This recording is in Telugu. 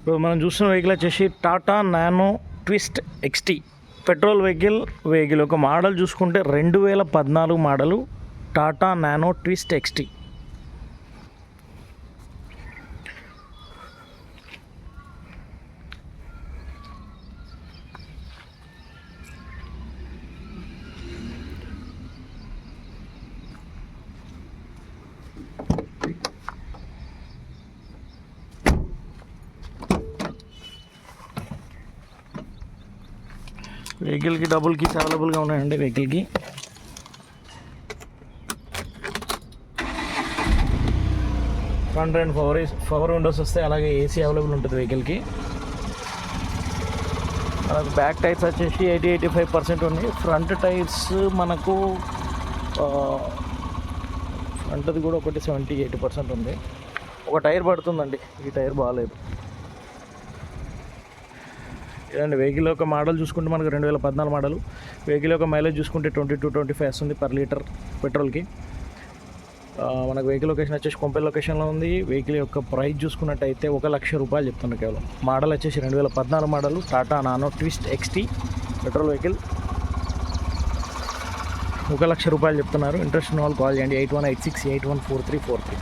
ఇప్పుడు మనం చూస్తున్న వెహికల్ వచ్చేసి Tata Nano Twist XT petrol vehicle vehicle ఒక మోడల్ చూసుకుంటే రెండు వేల పద్నాలుగు model Tata Nano Twist XT వెహికల్కి డబుల్ కీస్ అవైలబుల్గా ఉన్నాయండి వెహికల్కి. Front and power power windows వస్తాయి అలాగే ఏసీ అవైలబుల్ ఉంటుంది వెహికల్కి. మనకు బ్యాక్ టైర్స్ వచ్చేసి ఎయిటీ ఎయిటీ ఫైవ్ పర్సెంట్ ఉన్నాయి ఫ్రంట్ టైర్స్ మనకు ఫ్రంట్ది కూడా ఒకటి సెవెంటీ ఎయిటీ పర్సెంట్ ఉంది. ఒక టైర్ పడుతుందండి. ఈ టైర్ బాగాలేదు. అండ్ వెహికల్ యొక్క మోడల్ చూసుకుంటే మనకు రెండు వేల పద్నాలుగు మోడల్. వెహికల్ యొక్క మైలేజ్ చూసుకుంటే ట్వంటీ టూ ట్వంటీ ఫైవ్ వస్తుంది పర్ లీటర్ పెట్రోల్కి. మనకు వెహికల్ లొకేషన్ వచ్చేసి కొంపెల్ లొకేషన్లో ఉంది. వెహికల్ యొక్క ప్రైస్ చూసుకున్నట్టయితే ఒక లక్ష రూపాయలు చెప్తున్నాను కేవలం. మోడల్ వచ్చేసి రెండు వేల పద్నాలుగు model Tata Nano Twist XT petrol vehicle. ఒక లక్ష రూపాయలు చెప్తున్నారు. ఇంట్రెస్ట్ ఉన్న వాళ్ళు కాల్ చేయండి. Eight one eight six eight one four three four three.